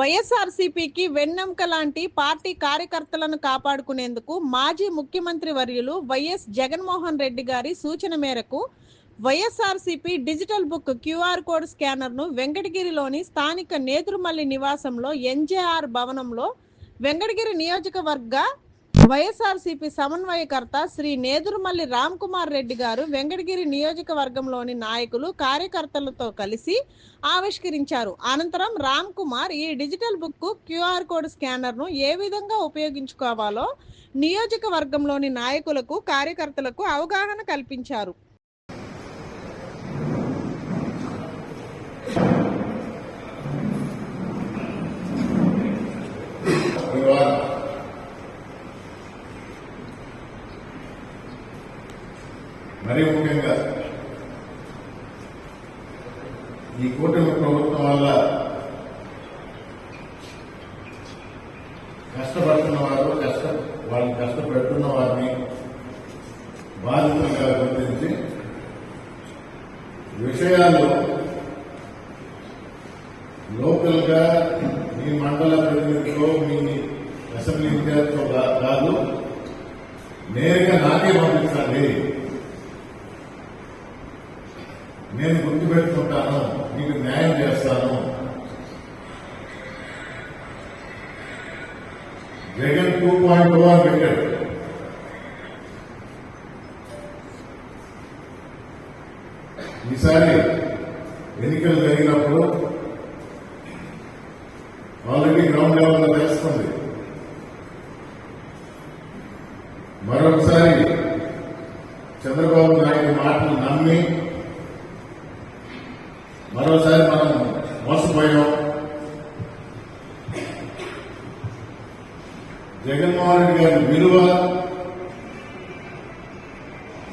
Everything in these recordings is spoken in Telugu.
వైఎస్ఆర్సీపీకి వెన్నెంక లాంటి పార్టీ కార్యకర్తలను కాపాడుకునేందుకు మాజీ ముఖ్యమంత్రి వర్యులు వైఎస్ జగన్మోహన్ రెడ్డి గారి సూచన మేరకు YSRCP digital book QR code స్కానర్ను వెంకటగిరిలోని స్థానిక నేతురుమల్లి నివాసంలో ఎన్జేఆర్ భవనంలో వెంకటగిరి నియోజకవర్గ వైఎస్ఆర్సీపీ సమన్వయకర్త శ్రీ నేదురుమల్లి రామ్ కుమార్ రెడ్డి గారు వెంకటగిరి నియోజకవర్గంలోని నాయకులు కార్యకర్తలతో కలిసి ఆవిష్కరించారు. అనంతరం రామ్ కుమార్ ఈ డిజిటల్ బుక్ క్యూఆర్ కోడ్ స్కానర్ను ఏ విధంగా ఉపయోగించుకోవాలో నియోజకవర్గంలోని నాయకులకు కార్యకర్తలకు అవగాహన కల్పించారు. మరీ ముఖ్యంగా ఈ కూటమి ప్రభుత్వం వల్ల కష్టపడుతున్న వారు కష్ట వాళ్ళని కష్టపెడుతున్న వారిని బాధితులుగా గుర్తించి విషయాలు లోకల్గా మీ మండల ప్రతినిధితో మీ అసెంబ్లీ ఇన్ఛార్జ్తో కాదు నేరుగా నాకే పంపించండి నేను గుర్తుపెట్టుకుంటాను మీకు న్యాయం చేస్తాను. జగన్ టూ పాయింట్ వన్ పెట్టాడు. ఈసారి ఎన్నికలు జరిగినప్పుడు ఆల్రెడీ గ్రౌండ్ లెవెల్లో తెలుస్తుంది. మరొకసారి చంద్రబాబు నాయుడు మాటలు నమ్మి మరోసారి మనం మోసపోయాం. జగన్మోహన్ రెడ్డి గారి విలువ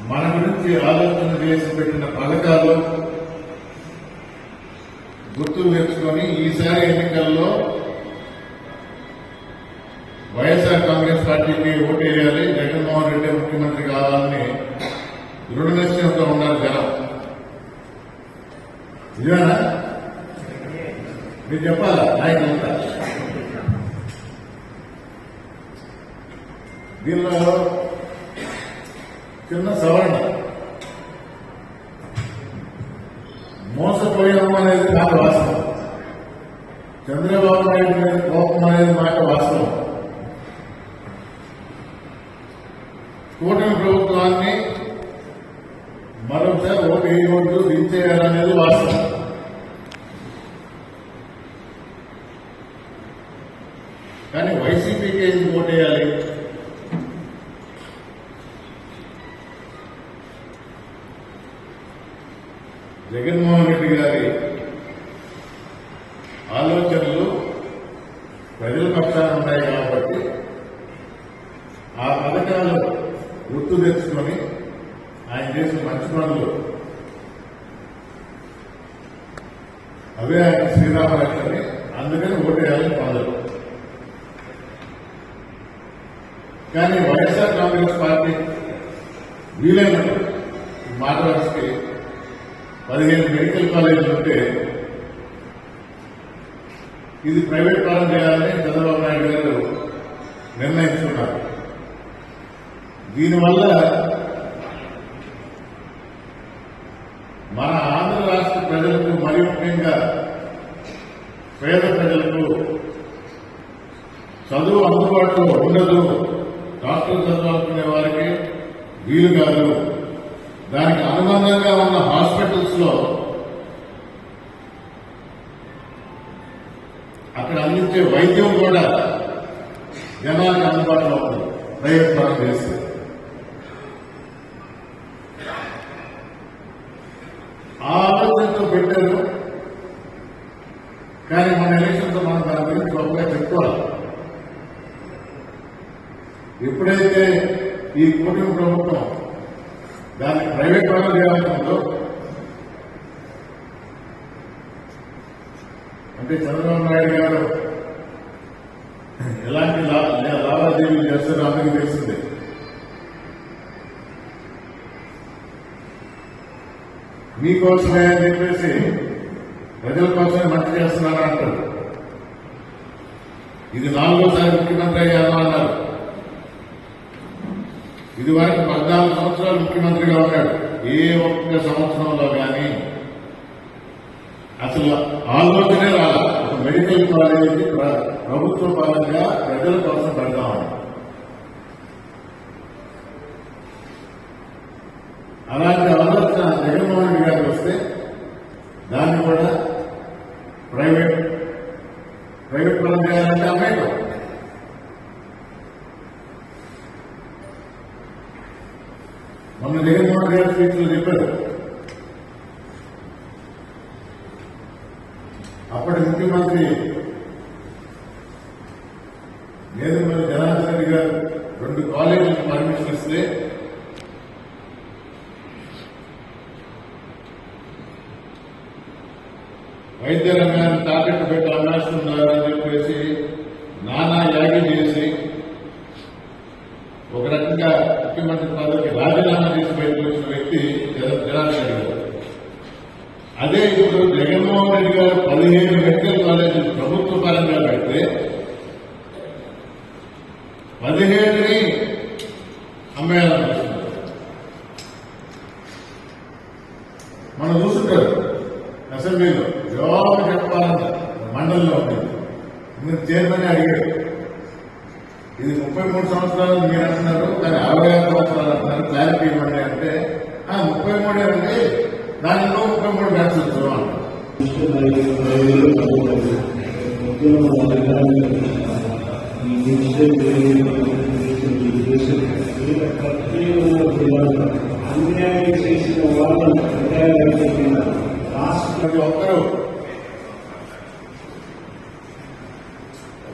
మన గురించి ఆలోచన చేసి పెట్టిన పథకాలు గుర్తు తెచ్చుకొని ఈసారి ఎన్నికల్లో వైఎస్ఆర్ కాంగ్రెస్ పార్టీకి ఓటు వేయాలి జగన్మోహన్ రెడ్డి ముఖ్యమంత్రి కావాలని దృఢ నిశ్చయంతో ఉన్నారు జనం. ఇదేనా? మీరు చెప్పాలా? నాయకులంతా దీనిలో చిన్న సవరణ. మోసపోయాము అనేది మాట వాస్తవం. చంద్రబాబు నాయుడు మీద కోపం అనేది మాట వాస్తవం. కూటమి ప్రభుత్వాన్ని మరొకసారి ఓటు వేయకూడదు దించేయాలనేది వాస్తవం. కానీ వైసీపీకి ఎందుకు ఓటేయాలి జగన్మోహన్ రెడ్డి గారి ఆలోచనలు ప్రజల పక్షాన ఉన్నాయి కాబట్టి ఆ పథకాలు గుర్తు తెచ్చుకొని ఆయన చేసిన మంచి పనులు అవే ఆయన శ్రీరామరాజు అందుకని ఓటేయాలని పొందరు కానీ వైఎస్ఆర్ కాంగ్రెస్ పార్టీ వీలైనప్పుడు మాట పదిహేను మెడికల్ కాలేజీలు ఉంటే ఇది ప్రైవేట్ పాలన చేయాలని చంద్రబాబు నాయుడు గారు నిర్ణయించుకున్నారు. దీనివల్ల మన ఆంధ్ర రాష్ట్ర ప్రజలకు మరి ముఖ్యంగా పేద ప్రజలకు చదువు అందుబాటులో ఉండదు. డాక్టర్ చదవాలనుకునే వారికి వీలు కాదు. దానికి అనుబంధంగా ఉన్న హాస్పిటల్స్లో అక్కడ అందించే వైద్యం కూడా జనానికి అందుబాటులో ఉంటుంది ప్రైవేట్ పరం చేస్తే ఆలోచనతో పెట్టారు. కానీ మన ఎలక్షన్తో మనం దాని గురించి గొప్పగా చెప్పుకోవాలి. ఎప్పుడైతే ఈ కూటమి ప్రభుత్వం దాన్ని ప్రైవేట్ పరం చేయాల్సిందో అంటే చంద్రబాబు నాయుడు గారు ఎలాంటి లావాదేవీలు చేస్తారో అందరికీ తెలిసిందే మీకోసమే అని చెప్పేసి ప్రజల కోసమే మంచి చేస్తున్నారా అంటారు? ఇది నాలుగోసారి ముఖ్యమంత్రి అయ్యాను అన్నారు. ఇది వరకు పద్నాలుగు సంవత్సరాలు ముఖ్యమంత్రిగా ఉన్నాడు. ఏ ఒక్క సంవత్సరంలో కానీ అసలు ఆలోచనే రాల. ఒక మెడికల్ కాలేజీ ప్రభుత్వ పరంగా ప్రజల కోసం పెడదామని. అలాంటి ఆలోచన జగన్మోహన్ రెడ్డి గారికి వస్తే దాన్ని కూడా ప్రైవేట్ ప్రైవేట్ పరం చేయాలంటే అమ్మేయటం మొన్న జగన్మోహన్ రెడ్డి గారి స్పీచ్లో చెప్పారు అప్పటి ముఖ్యమంత్రి నేదుమల్లి జనార్దన్ రెడ్డి గారు రెండు కాలేజీలకు పర్మిషన్ ఇస్తే వైద్య రంగాన్ని తాకట్టు పెట్టి అమ్మేస్తున్నారని చెప్పేసి నానా యాగి చేసి ఒక రకంగా ముఖ్యమంత్రి పదవికి రాజీనామా చేసి బయటకు వచ్చిన వ్యక్తి జన- జనార్దన్ రెడ్డి గారు అదే ఇప్పుడు జగన్మోహన్ రెడ్డి గారు పదిహేను మెడికల్ కాలేజీలు ప్రభుత్వ పరంగా పెడితే పదిహేడుని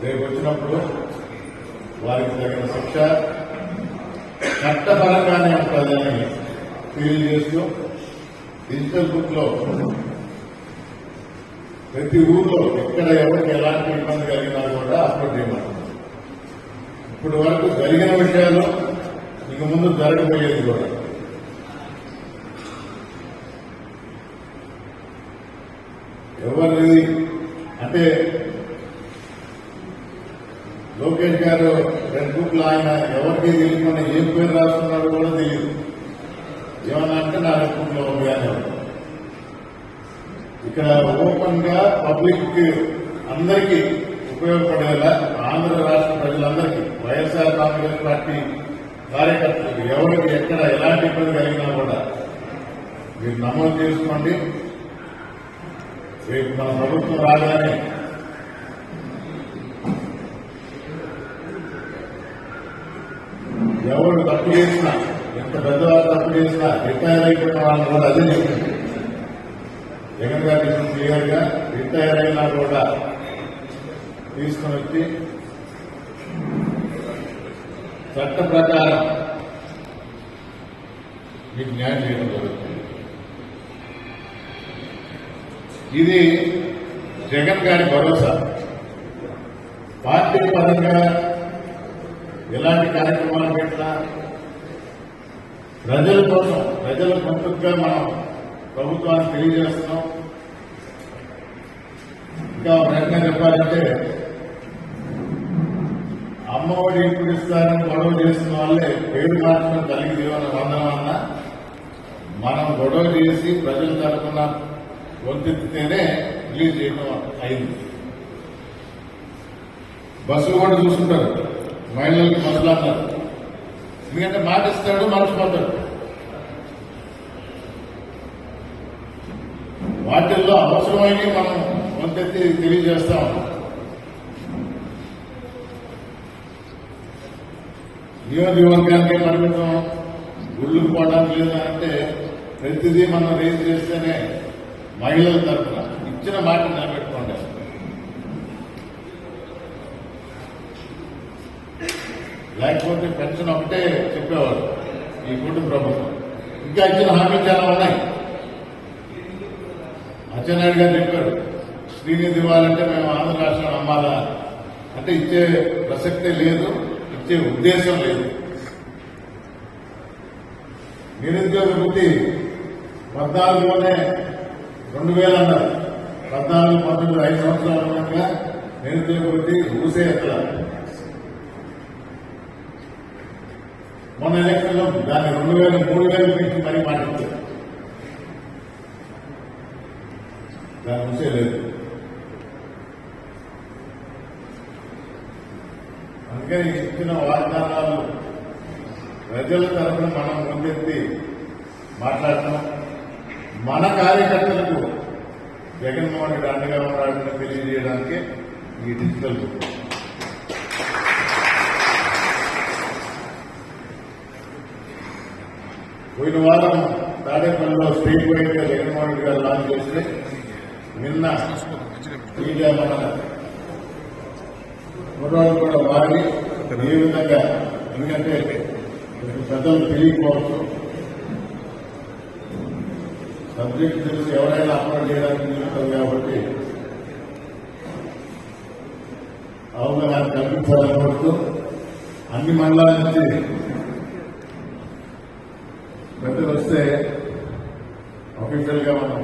రేపు వచ్చినప్పుడు వారికి తగిన శిక్ష చట్టపరంగానే ఉంటుందని తెలియజేస్తూ డిజిటల్ బుక్లో ప్రతి ఊర్లో ఎక్కడ ఎవరికి ఎలాంటి ఇబ్బంది కలిగినా కూడా అప్లోడ్ చేయమంటున్నారు ఇప్పటి వరకు జరిగిన విషయాలు ఇక ముందు జరగబోయేది కూడా. ఎవరిది? అంటే లోకేష్ గారు రెండు బుక్లు ఆయన ఎవరికి తెలియకుండా ఏం పేరు రాస్తున్నాడు కూడా తెలియదు. ఏమన్నా అంటే నా రెడ్ ఉంది అని. ఇక్కడ ఓపెన్గా పబ్లిక్ అందరికీ ఉపయోగపడేలా ఆంధ్ర రాష్ట్ర ప్రజలందరికీ వైఎస్ఆర్ కాంగ్రెస్ పార్టీ కార్యకర్తలకు ఎవరికి ఎక్కడ ఎలాంటి ఇబ్బంది కలిగినా కూడా మీరు నమోదు చేసుకోండి. రేపు మన ప్రభుత్వం రాగానే ఎవరు తప్పు చేసినా ఎంత పెద్దవారు తప్పు చేసినా రిటైర్ అయిపోయిన వాళ్ళని కూడా అదే చెప్పింది. జగన్ గారు ఇప్పుడు క్లియర్గా రిటైర్ అయినా కూడా తీసుకుని వచ్చి చట్ట ప్రకారం మీకు న్యాయం చేయడం జరుగుతుంది. ఇది జగన్ గారి భరోసా. పార్టీ పరంగా ఎలాంటి కార్యక్రమాలు పెట్టినా ప్రజల కోసం ప్రజల గొంతుగా మనం ప్రభుత్వానికి తెలియజేస్తున్నాం. ఇంకా ప్రయత్నం చెప్పాలంటే అమ్మఒడి ఇప్పుడు ఇస్తారని గొడవ చేసిన వాళ్ళే పేరు మార్చడం కలిగి జీవన వందనం మనం గొడవ చేసి ప్రజల తరఫున వంతెత్తితేనే రిలీజ్ చేయడం అయింది. బస్సు కూడా చూసుకుంటారు. మహిళలకు బస్సులు ఎందుకంటే మాట ఇస్తాడు మర్చిపోతాడు వాటిల్లో అవసరమైనవి మనం గొంతెత్తి తెలియజేస్తాం నియోజకవర్గానికి పరిమితం గుళ్ళకు పోవడానికి లేదా అంటే ప్రతిదీ మనం రేజ్ చేస్తేనే మహిళల తరఫున ఇచ్చిన మాట లేకపోతే పెన్షన్ ఒకటే చెప్పేవారు. ఈ కూటమి ప్రభుత్వం. ఇంకా ఇచ్చిన హామీ చాలా ఉన్నాయి. అచ్చెన్నాయుడు గారు చెప్పారు శ్రీనిధి ఇవ్వాలంటే మేము ఆంధ్ర రాష్ట్రం అమ్మాలా? అంటే ఇచ్చే ప్రసక్తే లేదు ఇచ్చే ఉద్దేశం లేదు. నిరుద్యోగ వృత్తి పద్నాలుగులోనే రెండు వేలు అన్నారు. పద్నాలుగు పంతొమ్మిది ఐదు సంవత్సరాల నిరుద్యోగ వృత్తి ఊసే ఎట్లా మొన్న ఎలక్షన్లో దాన్ని రెండు వేల మూడు వేలు పెంచి మరీ మాట్లాడుతుంది దాని ఉంచే లేదు. అందుకని ఇచ్చిన వాగ్దానాలు ప్రజల తరఫున మనం ముందెత్తి మాట్లాడటం మన కార్యకర్తలకు జగన్మోహన్ రెడ్డి అండగా ఉన్నాడని తెలియజేయడానికి ఈ డిజిటల్ పోయిన వారం తాడేపల్లిలో స్టేట్ వైడ్గా జగన్మోహన్ రెడ్డి గారు లాంచ్ చేస్తే నిన్న మీడియా మన కుర్రాళ్ళు కూడా వాడి ఏ విధంగా ఎందుకంటే పెద్దలు తెలియకపోవచ్చు. సబ్జెక్ట్ తెలిసి ఎవరైనా అప్లోడ్ చేయడానికి నిలుస్తుంది కాబట్టి అవగాహన కల్పించాలనుకుంటూ అన్ని మండలాల నుంచి పెద్దలు వస్తే అఫీషియల్గా మనం